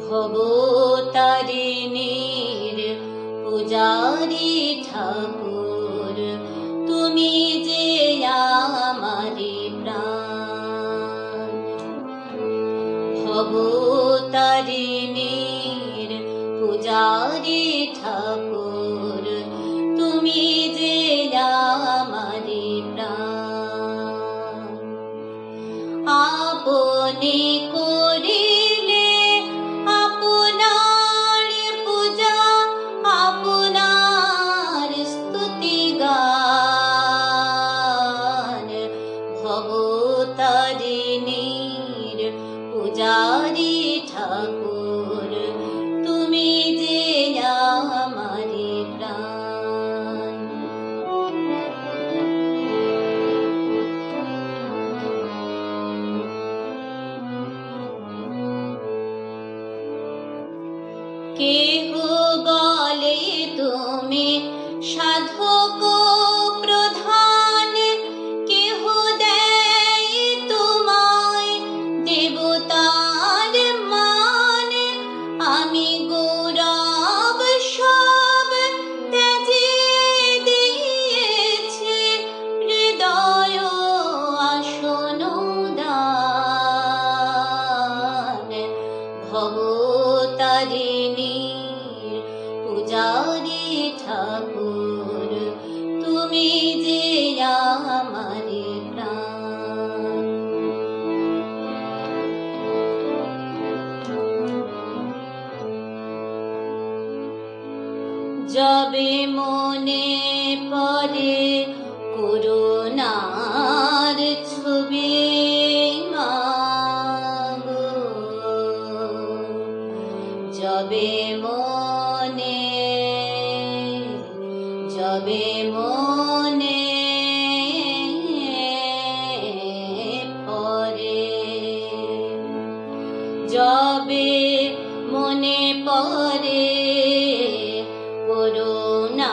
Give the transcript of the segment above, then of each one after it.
ভবতারিণীর পূজারি ঠাকুর। তুমি যে আমারি প্রাণ। ভবতারিণীর পূজারি ঠাকুর। তুমি যে আমারি প্রাণ। আপনি পূজারি ঠাকুর, তুমি যে আমারি প্রাণ। কেহ বলে তুমি সাধক প্রধান, কেহ দেয় তোমায় দেবতার তুমি যবে মনে পড়ে করুণার ছবি যবে মনে জবে মনে পরে যবে মনে পরে করুণা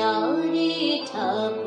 有你疼